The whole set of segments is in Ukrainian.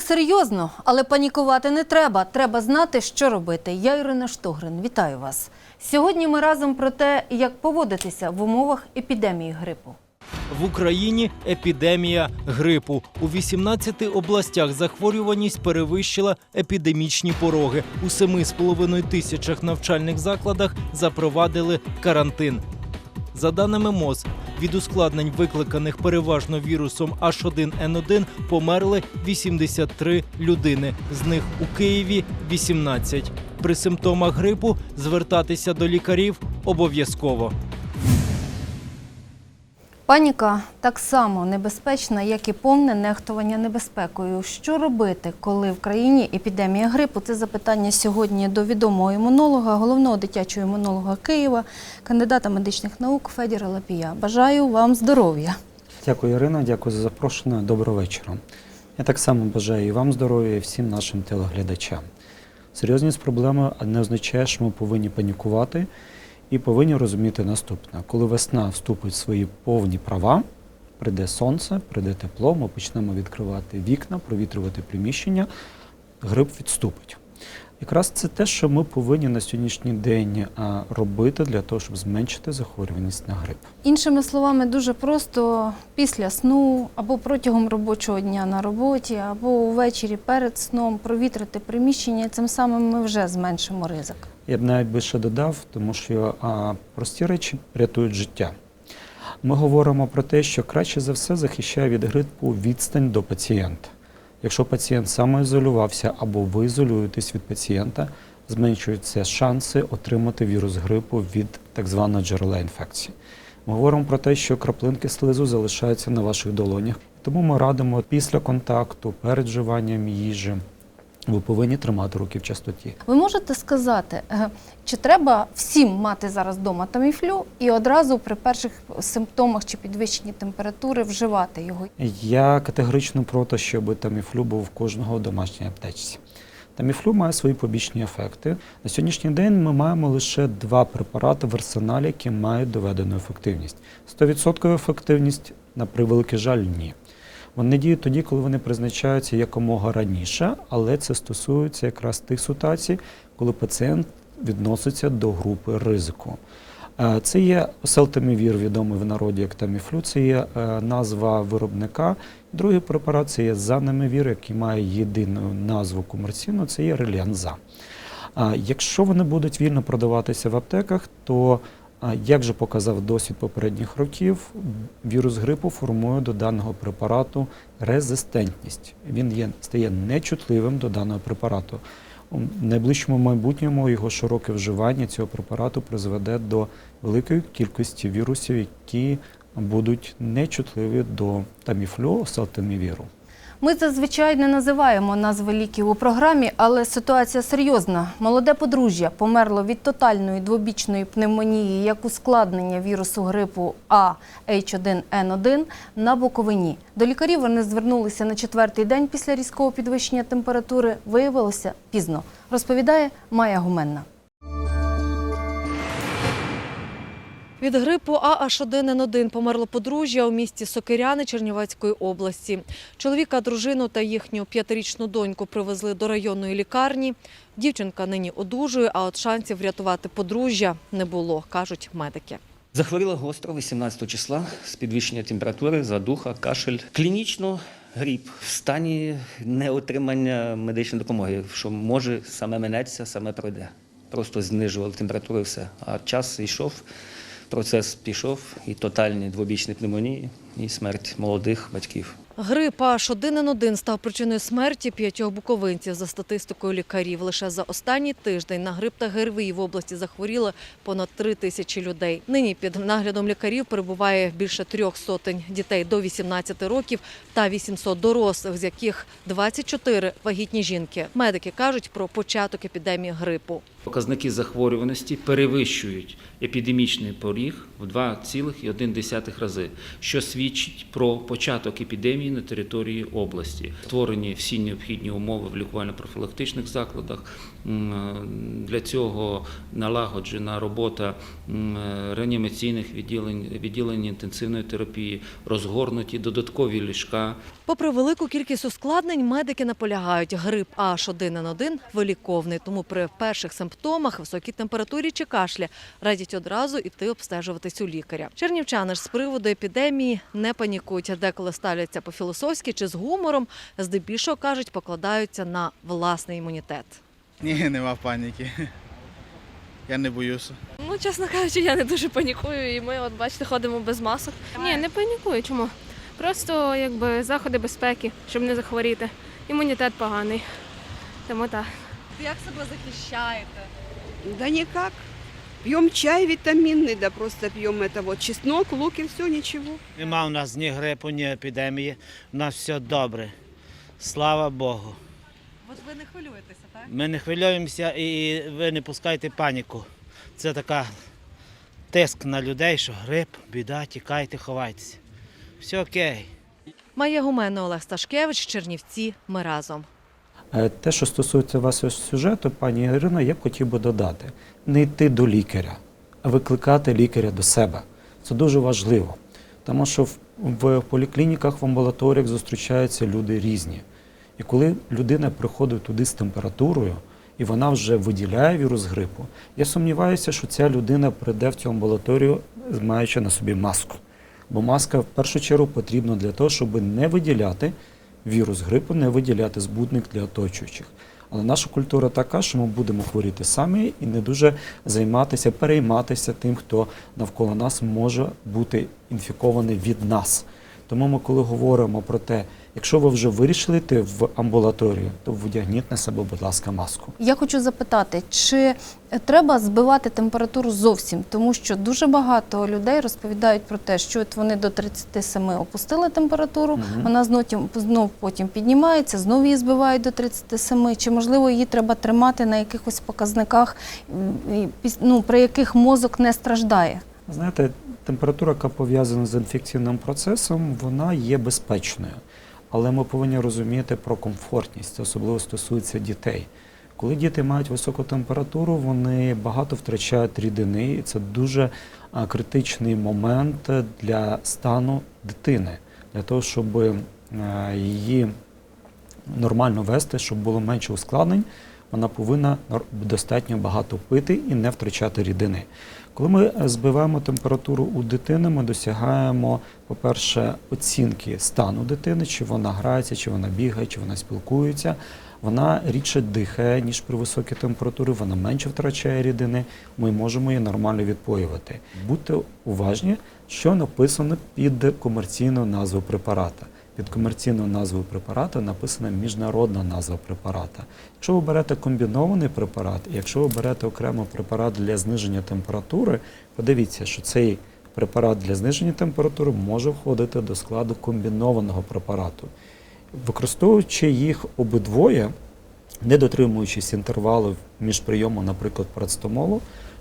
Серйозно, але панікувати не треба. Треба знати, що робити. Я Ірина Штогрин. Вітаю вас. Сьогодні ми разом про те, як поводитися в умовах епідемії грипу. В Україні епідемія грипу. У 18 областях захворюваність перевищила епідемічні пороги. У 7,5 тисячах навчальних закладах запровадили карантин. За даними МОЗ, від ускладнень, викликаних переважно вірусом H1N1, померли 83 людини. З них у Києві 18. При симптомах грипу звертатися до лікарів обов'язково. Паніка так само небезпечна, як і повне нехтування небезпекою. Що робити, коли в країні епідемія грипу? Це запитання сьогодні до відомого імунолога, головного дитячого імунолога Києва, кандидата медичних наук Федіра Лапія. Бажаю вам здоров'я. Дякую, Ірина, дякую за запрошення. Доброго вечора. Я так само бажаю і вам здоров'я, і всім нашим телеглядачам. Серйозність проблеми не означає, що ми повинні панікувати і повинні розуміти наступне: коли весна вступить в свої повні права, прийде сонце, прийде тепло, ми почнемо відкривати вікна, провітрювати приміщення, грип відступить. Якраз це те, що ми повинні на сьогоднішній день робити для того, щоб зменшити захворюваність на грип. Іншими словами, дуже просто після сну або протягом робочого дня на роботі, або ввечері перед сном провітрити приміщення. Цим самим ми вже зменшимо ризик. Я б навіть більше додав, тому що а, прості речі рятують життя. Ми говоримо про те, що краще за все захищає від грипу відстань до пацієнта. Якщо пацієнт самоізолювався або ви ізолюєтесь від пацієнта, зменшуються шанси отримати вірус грипу від так званого джерела інфекції. Ми говоримо про те, що краплинки слизу залишаються на ваших долонях, тому ми радимо після контакту, перед вживанням їжі, ви повинні тримати руки в чистоті. Ви можете сказати, е, чи треба всім мати зараз вдома таміфлю і одразу при перших симптомах чи підвищенні температури вживати його? Я категорично проти, щоб таміфлю був в кожного в домашній аптечці. Таміфлю має свої побічні ефекти. На сьогоднішній день ми маємо лише два препарати в арсеналі, які мають доведену ефективність. 100% ефективність, на превеликий жаль, ні. Вони діють тоді, коли вони призначаються якомога раніше, але це стосується якраз тих ситуацій, коли пацієнт відноситься до групи ризику. Е, Це є оселтамівір, відомий в народі як таміфлю, це є е, назва виробника. Другий препарат це є занамівір, який має єдину назву комерційну, це є реліанза. А Якщо вони будуть вільно продаватися в аптеках, то як же показав досвід попередніх років, вірус грипу формує до даного препарату резистентність. Він є, стає нечутливим до даного препарату. У найближчому майбутньому його широке вживання цього препарату призведе до великої кількості вірусів, які будуть нечутливі до таміфлю, селтамівіру. Ми зазвичай не називаємо назви ліків у програмі, але ситуація серйозна. Молоде подружжя померло від тотальної двобічної пневмонії як ускладнення вірусу грипу А H1N1 на Буковині. До лікарів вони звернулися на четвертий день після різкого підвищення температури. Виявилося пізно. Розповідає Майя Гуменна. Від грипу АH1N1 померло подружжя у місті Сокиряни Чернівецької області. Чоловіка, дружину та їхню п'ятирічну доньку привезли до районної лікарні. Дівчинка нині одужує, а от шансів врятувати подружжя не було, кажуть медики. Захворіла гостро 18 числа з підвищення температури, задуха, кашель. Клінічно гріп в стані неотримання медичної допомоги, що може саме минеться, саме пройде. Просто знижували температуру все. А час йшов, процес пішов, і тотальні двобічні пневмонії, і смерть молодих батьків. Грип H1N1 став причиною смерті п'ятьох буковинців. За статистикою лікарів, лише за останній тиждень на грип та ГРВІ в області захворіли понад три тисячі людей. Нині під наглядом лікарів перебуває більше трьох сотень дітей до 18 років та 800 дорослих, з яких 24 вагітні жінки. Медики кажуть про початок епідемії грипу. Показники захворюваності перевищують епідемічний поріг в 2,1 рази, що свідчить про початок епідемії на території області. Створені всі необхідні умови в лікувально-профілактичних закладах, Для цього налагоджена робота реанімаційних відділень, відділень інтенсивної терапії, розгорнуті додаткові ліжка. Попри велику кількість ускладнень, медики наполягають, грип H1N1 виліковний, тому при перших симптомах, високій температурі чи кашлі радять одразу йти обстежуватись у лікаря. Чернівчани ж з приводу епідемії не панікують, деколи ставляться по-філософськи чи з гумором, здебільшого кажуть, покладаються на власний імунітет. Ні, нема паніки. Я не боюся. Ну, чесно кажучи, я не дуже панікую, і ми, от бачите, ходимо без масок. Ні, не панікую. Чому? Просто якби заходи безпеки, щоб не захворіти. Імунітет поганий. Тому так. Як себе захищаєте? Да никак. Пьем чай витаминный, да просто пьем это вот чеснок, лук и все, ничего. Нема у нас ні грипу, ні епідемії. У нас все добре. Слава Богу. От ви не хвилюєтеся, так? Ми не хвилюємося і ви не пускайте паніку. Це така тиск на людей, що грип, біда, тікайте, ховайтеся. Все окей. Майя Гумена, Олег Сташкевич, Чернівці. Ми разом. Е, Те, що стосується вашого сюжету, пані Ірина, я б хотів би додати: не йти до лікаря, а викликати лікаря до себе. Це дуже важливо, тому що в поліклініках, в амбулаторіях зустрічаються люди різні. І коли людина приходить туди з температурою, і вона вже виділяє вірус грипу, я сумніваюся, що ця людина прийде в цю амбулаторію, маючи на собі маску. Бо маска в першу чергу потрібна для того, щоб не виділяти вірус грипу, не виділяти збудник для оточуючих. Але наша культура така, що ми будемо хворіти самі і не дуже займатися, перейматися тим, хто навколо нас може бути інфікований від нас. Тому ми, коли говоримо про те, якщо ви вже вирішили йти в амбулаторію, то вдягніть на себе, будь ласка, маску. Я хочу запитати, чи треба збивати температуру зовсім, тому що дуже багато людей розповідають про те, що от вони до 37 опустили температуру, Мгм. вона знов, знов потім піднімається, знов її збивають до 37, чи можливо її треба тримати на якихось показниках, ну, при яких мозок не страждає. Знаєте, температура, яка пов'язана з інфекційним процесом, вона є безпечною. Але ми повинні розуміти про комфортність, особливо стосується дітей. Коли діти мають високу температуру, вони багато втрачають рідини, і це дуже критичний момент для стану дитини, для того, щоб е, її нормально вести, щоб було менше ускладнень, вона повинна достатньо багато пити і не втрачати рідини. Коли ми збиваємо температуру у дитини, ми досягаємо, по-перше, оцінки стану дитини, чи вона грається, чи вона бігає, чи вона спілкується. Вона рідше дихає, ніж при високій температурі, вона менше втрачає рідини, ми можемо її нормально відпоювати. Будьте уважні, що написано під комерційною назвою препарата. Під комерційною назвою препарата написана міжнародна назва препарата. Якщо ви берете комбінований препарат, і якщо ви берете окремо препарат для зниження температури, подивіться, що цей препарат для зниження температури може входити до складу комбінованого препарату. Використовуючи їх обидвоє, не дотримуючись інтервалів між прийомом, наприклад, парацетамолу,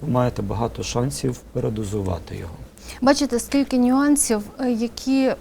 ви маєте багато шансів передозувати його. Бачите, скільки нюансів, е, які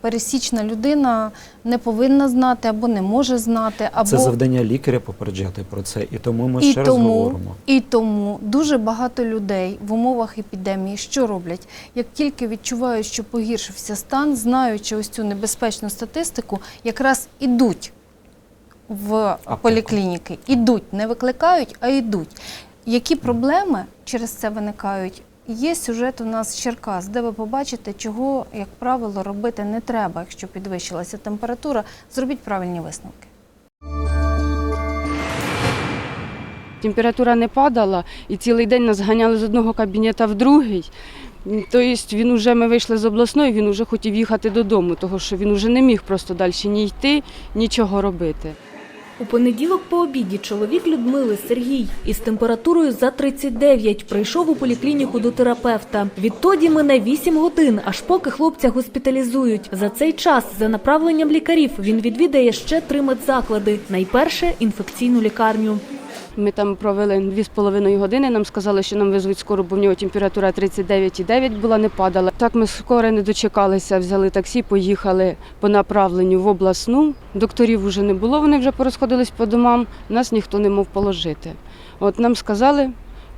пересічна людина не повинна знати або не може знати, або Це завдання лікаря попереджати про це, і тому ми І ще раз говоримо. і тому дуже багато людей в умовах епідемії що роблять? Як тільки відчувають, що погіршився стан, знаючи ось цю небезпечну статистику, якраз ідуть в поліклініки. Ідуть, не викликають, а йдуть. Які проблеми через це виникають? Є сюжет у нас Черкас, де ви побачите, чого, як правило, робити не треба, якщо підвищилася температура. Зробіть правильні висновки. Температура не падала, і цілий день нас ганяли з одного кабінета в другий. Тобто він уже, ми вийшли з обласної, він вже хотів їхати додому, тому що він вже не міг просто далі ні йти, нічого робити. У понеділок по обіді чоловік Людмили Сергій із температурою за 39 прийшов у поліклініку до терапевта. Відтоді мине 8 годин, аж поки хлопця госпіталізують. За цей час, за направленням лікарів, він відвідає ще три медзаклади. Найперше інфекційну лікарню. Ми там провели 2,5 години. Нам сказали, що нам везуть скоро, бо в нього температура 39,9 була, не падала. Так ми скоро не дочекалися, взяли таксі, поїхали по направленню в обласну. Докторів вже не було, вони вже порозходились по домам. Нас ніхто не мов положити. От нам сказали,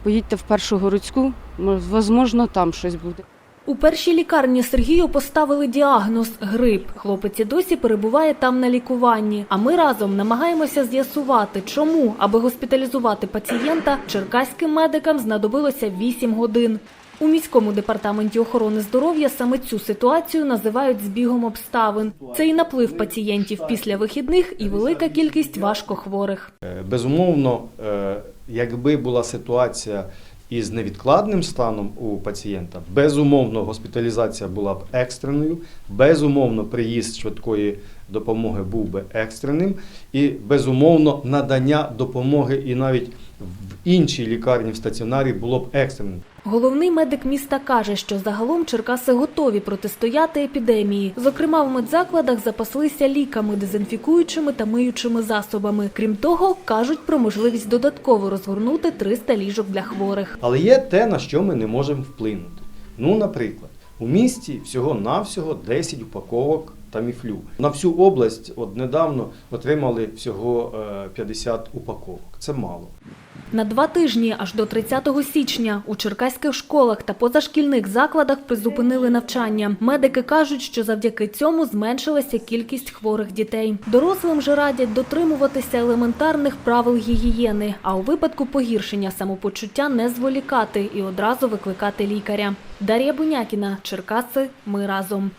поїдьте в першу городську, можливо, там щось буде. У першій лікарні Сергію поставили діагноз грип. Хлопець досі перебуває там на лікуванні. А ми разом намагаємося з'ясувати, чому, аби госпіталізувати пацієнта, черкаським медикам знадобилося 8 годин. У міському департаменті охорони здоров'я саме цю ситуацію називають збігом обставин. Це і наплив пацієнтів після вихідних, і велика кількість важкохворих. Е, Безумовно, е, якби була ситуація із невідкладним станом у пацієнта, безумовно, госпіталізація була б екстреною, безумовно, приїзд швидкої допомоги був би екстреним, і безумовно, надання допомоги і навіть в іншій лікарні в стаціонарі було б екстреним. Головний медик міста каже, що загалом Черкаси готові протистояти епідемії. Зокрема, в медзакладах запаслися ліками, дезінфікуючими та миючими засобами. Крім того, кажуть про можливість додатково розгорнути 300 ліжок для хворих. Але є те, на що ми не можемо вплинути. Ну, наприклад, у місті всього-навсього 10 упаковок таміфлю. На всю область от недавно отримали всього е, 50 упаковок. Це мало. На два тижні, аж до 30 січня, у черкаських школах та позашкільних закладах призупинили навчання. Медики кажуть, що завдяки цьому зменшилася кількість хворих дітей. Дорослим же радять дотримуватися елементарних правил гігієни, а у випадку погіршення самопочуття не зволікати і одразу викликати лікаря. Дар'я Бунякіна, Черкаси. Ми разом.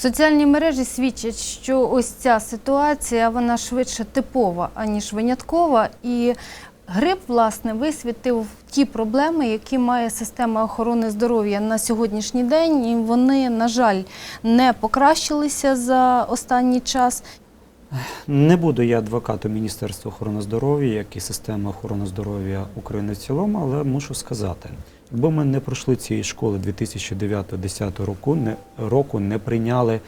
Соціальні мережі свідчать, що ось ця ситуація вона швидше типова, аніж виняткова. І грип, власне, висвітив ті проблеми, які має система охорони здоров'я на сьогоднішній день. І вони, на жаль, не покращилися за останній час. Не буду я адвокатом Міністерства охорони здоров'я, як і системи охорони здоров'я України в цілому, але мушу сказати, якби ми не пройшли цієї школи 2009-2010 року, не, року, не прийняли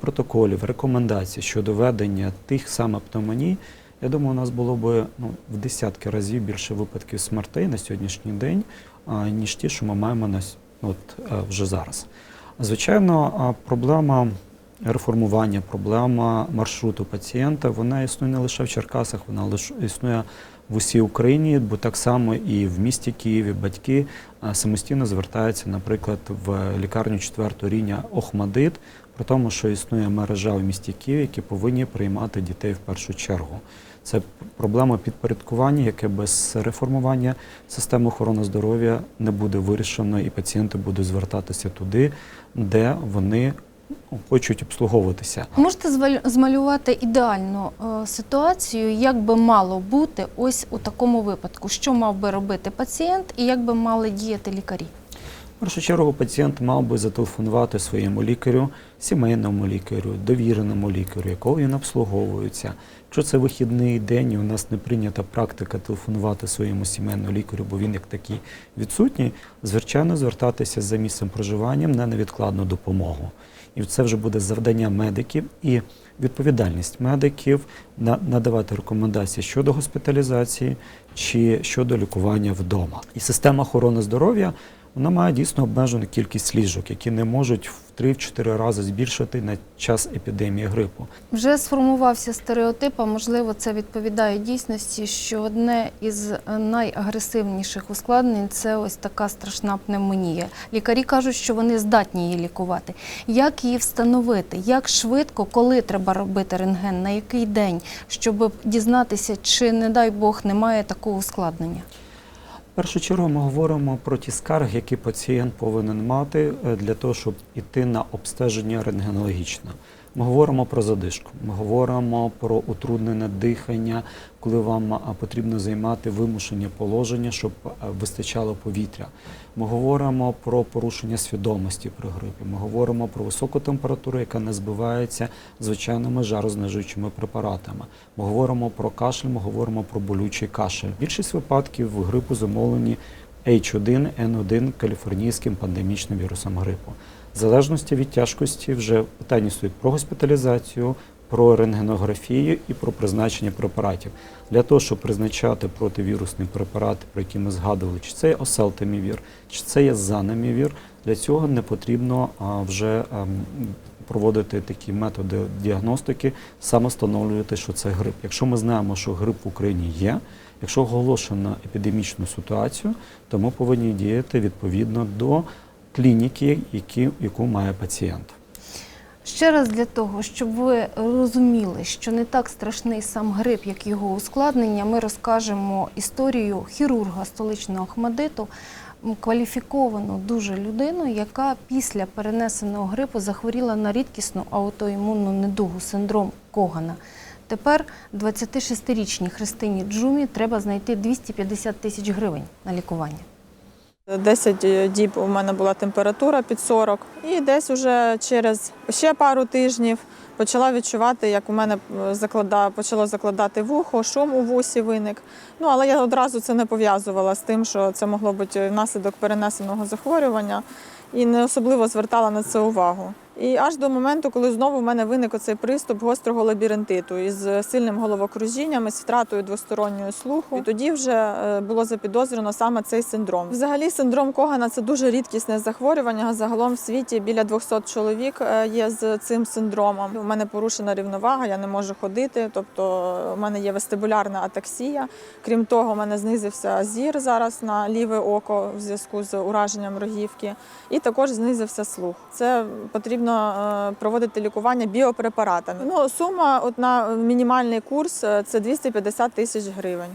протоколів, рекомендацій щодо ведення тих самих пневмоній, я думаю, у нас було б ну, в десятки разів більше випадків смертей на сьогоднішній день, ніж ті, що ми маємо на, от, е, вже зараз. Звичайно, проблема реформування, проблема маршруту пацієнта, вона існує не лише в Черкасах, вона існує в усій Україні, бо так само і в місті Києві батьки самостійно звертаються, наприклад, в лікарню четвертого рівня Охмадит, при тому, що існує мережа в місті Києві, які повинні приймати дітей в першу чергу. Це проблема підпорядкування, яке без реформування системи охорони здоров'я не буде вирішено, і пацієнти будуть звертатися туди, де вони хочуть обслуговуватися. Можете змалювати ідеальну е, ситуацію, як би мало бути ось у такому випадку, що мав би робити пацієнт і як би мали діяти лікарі? В першу чергу пацієнт мав би зателефонувати своєму лікарю, сімейному лікарю, довіреному лікарю, якого він обслуговується. Якщо це вихідний день, і у нас не прийнята практика телефонувати своєму сімейному лікарю, бо він як такий відсутній, звичайно, звертатися за місцем проживання на невідкладну допомогу. І це вже буде завдання медиків і відповідальність медиків на- надавати рекомендації щодо госпіталізації чи щодо лікування вдома. І система охорони здоров'я вона має дійсно обмежену кількість ліжок, які не можуть в 3-4 рази збільшити на час епідемії грипу. Вже сформувався стереотип, а можливо, це відповідає дійсності, що одне із найагресивніших ускладнень це ось така страшна пневмонія. Лікарі кажуть, що вони здатні її лікувати. Як її встановити? Як швидко, коли треба робити рентген, на який день, щоб дізнатися, чи, не дай Бог, немає такого ускладнення? Першу чергу ми говоримо про ті скарги, які пацієнт повинен мати е, для того, щоб іти на обстеження рентгенологічне. Ми говоримо про задишку, ми говоримо про утруднене дихання, коли вам потрібно займати вимушені положення, щоб вистачало повітря. Ми говоримо про порушення свідомості при грипі. Ми говоримо про високу температуру, яка не збивається звичайними жарознижуючими препаратами. Ми говоримо про кашель, ми говоримо про болючий кашель. Більшість випадків грипу замовлені H1N1 каліфорнійським пандемічним вірусом грипу. В залежності від тяжкості вже питання стоїть про госпіталізацію, про рентгенографію і про призначення препаратів. Для того, щоб призначати противірусні препарати, про які ми згадували, чи це є оселтамівір, чи це є занамівір, для цього не потрібно вже ем, проводити такі методи діагностики, саме встановлювати, що це грип. Якщо ми знаємо, що грип в Україні є, якщо оголошено епідемічну ситуацію, то ми повинні діяти відповідно до клініки, які, яку має пацієнт. Ще раз для того, щоб ви розуміли, що не так страшний сам грип, як його ускладнення, ми розкажемо історію хірурга столичного Ахмадиту, кваліфіковану дуже людину, яка після перенесеного грипу захворіла на рідкісну аутоімунну недугу, синдром Когана. Тепер 26-річній Христині Джумі треба знайти 250 тисяч гривень на лікування. 10 діб у мене була температура під 40, і десь уже через ще пару тижнів почала відчувати, як у мене е, заклада, почало закладати вухо, шум у вусі виник. Ну але я одразу це не пов'язувала з тим, що це могло бути внаслідок перенесеного захворювання, і не особливо звертала на це увагу. І аж до моменту, коли знову в мене виник оцей приступ гострого лабіринтиту із сильним головокружінням, із втратою двостороннього слуху. І тоді вже е, було запідозрено саме цей синдром. Взагалі, синдром Когана це дуже рідкісне захворювання. Загалом в світі біля 200 чоловік е, є з цим синдромом. У мене порушена рівновага, я не можу ходити, тобто у мене є вестибулярна атаксія. Крім того, у мене знизився зір зараз на ліве око в зв'язку з ураженням рогівки, і також знизився слух. Це потрібно е, проводити лікування біопрепаратами. Ну, сума от на мінімальний курс е, це 250 тисяч гривень.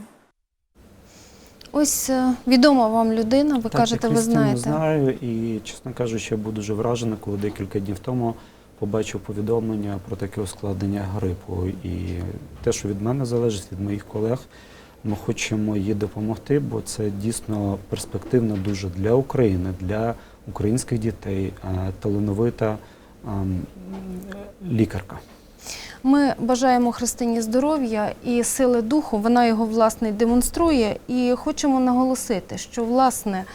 Ось е, відома вам людина, ви Так, кажете, ви знаєте. знаю і, чесно кажучи, я був дуже вражений, коли декілька днів тому побачив повідомлення про таке ускладнення грипу. І те, що від мене залежить, від моїх колег, ми хочемо їй допомогти, бо це дійсно перспективно дуже для України, для українських дітей, талановита лікарка. Ми бажаємо Христині здоров'я і сили духу. Вона його власне демонструє. І хочемо наголосити, що власне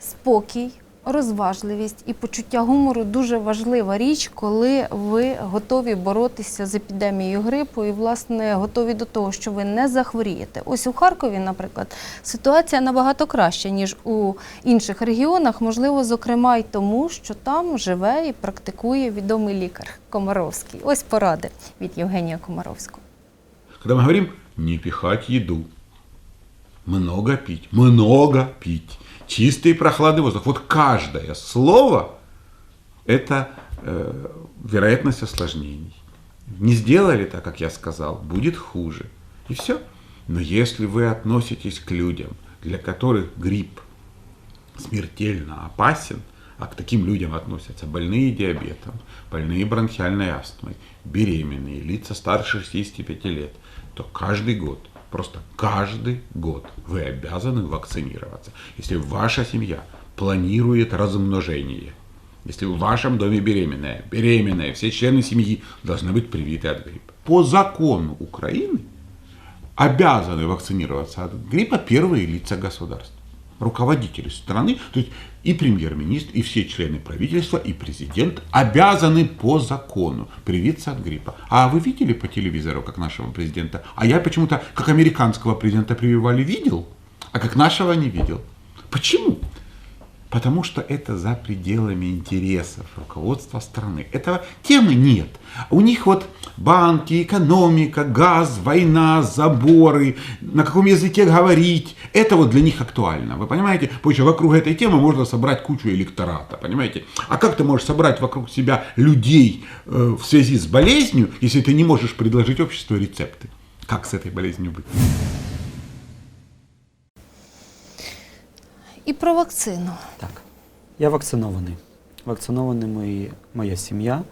спокій, розважливість і почуття гумору дуже важлива річ, коли ви готові боротися з епідемією грипу і власне готові до того, що ви не захворієте. Ось у Харкові, наприклад, ситуація набагато краща ніж у інших регіонах. Можливо, зокрема й тому, що там живе і практикує відомий лікар Комаровський. Ось поради від Євгенія Комаровського. Когда мы говорим не пихать еду, много пить, много пить, чистый и прохладный воздух. Вот каждое слово – это э, вероятность осложнений. Не сделали так, как я сказал, будет хуже. И все. Но если вы относитесь к людям, для которых грипп смертельно опасен, а к таким людям относятся больные диабетом, больные бронхиальной астмой, беременные, лица старше 65 лет, то каждый год, просто каждый год вы обязаны вакцинироваться. Если ваша семья планирует размножение, если в вашем доме беременная, беременная, все члены семьи должны быть привиты от гриппа. По закону Украины обязаны вакцинироваться от гриппа первые лица государства руководители страны, то есть и премьер-министр, и все члены правительства, и президент обязаны по закону привиться от гриппа. А вы видели по телевизору, как нашего президента? А я почему-то, как американского президента прививали, видел, а как нашего не видел. Почему? Потому что это за пределами интересов руководства страны. Этого темы нет. У них вот банки, экономика, газ, война, заборы, на каком языке говорить. Это вот для них актуально. Вы понимаете? Потому что вокруг этой темы можно собрать кучу электората. Понимаете? А как ты можешь собрать вокруг себя людей э, в связи с болезнью, если ты не можешь предложить обществу рецепты? Как с этой болезнью быть? І про вакцину. Так. Я вакцинований. Вакциновані мої, моя сім'я,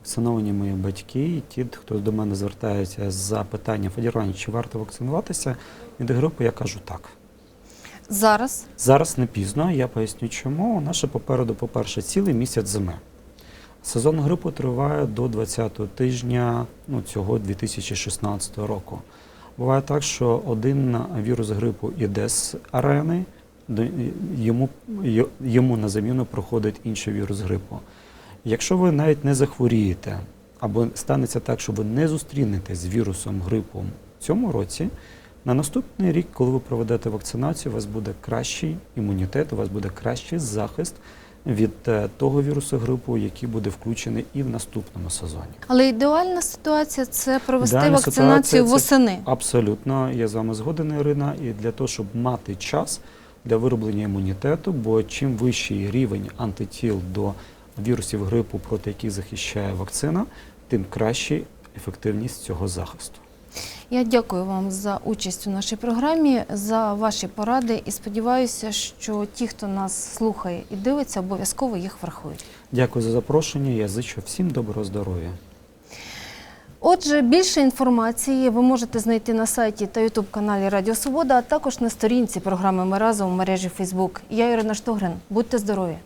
вакциновані мої батьки, і ті, хто до мене звертається з питанням Федірування, чи варто вакцинуватися від грипу, я кажу так. Зараз Зараз не пізно, я поясню чому. Ще попереду, по-перше, цілий місяць зими. Сезон грипу триває до 20-го тижня ну, цього 2016 року. Буває так, що один вірус грипу іде з арени, йому, йому на заміну проходить інший вірус грипу. Якщо ви навіть не захворієте, або станеться так, що ви не зустрінете з вірусом грипу в цьому році, на наступний рік, коли ви проведете вакцинацію, у вас буде кращий імунітет, у вас буде кращий захист від е, того вірусу грипу, який буде включений і в наступному сезоні. Але ідеальна ситуація це провести Ідеальна вакцинацію восени. Абсолютно, я з вами згоден, Ірина. І для того, щоб мати час для вироблення імунітету, бо чим вищий рівень антитіл до вірусів грипу, проти яких захищає вакцина, тим краща ефективність цього захисту. Я дякую вам за участь у нашій програмі, за ваші поради і сподіваюся, що ті, хто нас слухає і дивиться, обов'язково їх врахують. Дякую за запрошення. Я зичу всім доброго здоров'я. Отже, більше інформації ви можете знайти на сайті та ютуб каналі Радіо Свобода, а також на сторінці програми Ми разом в мережі Фейсбук. Я Ірина Штогрин. Будьте здорові!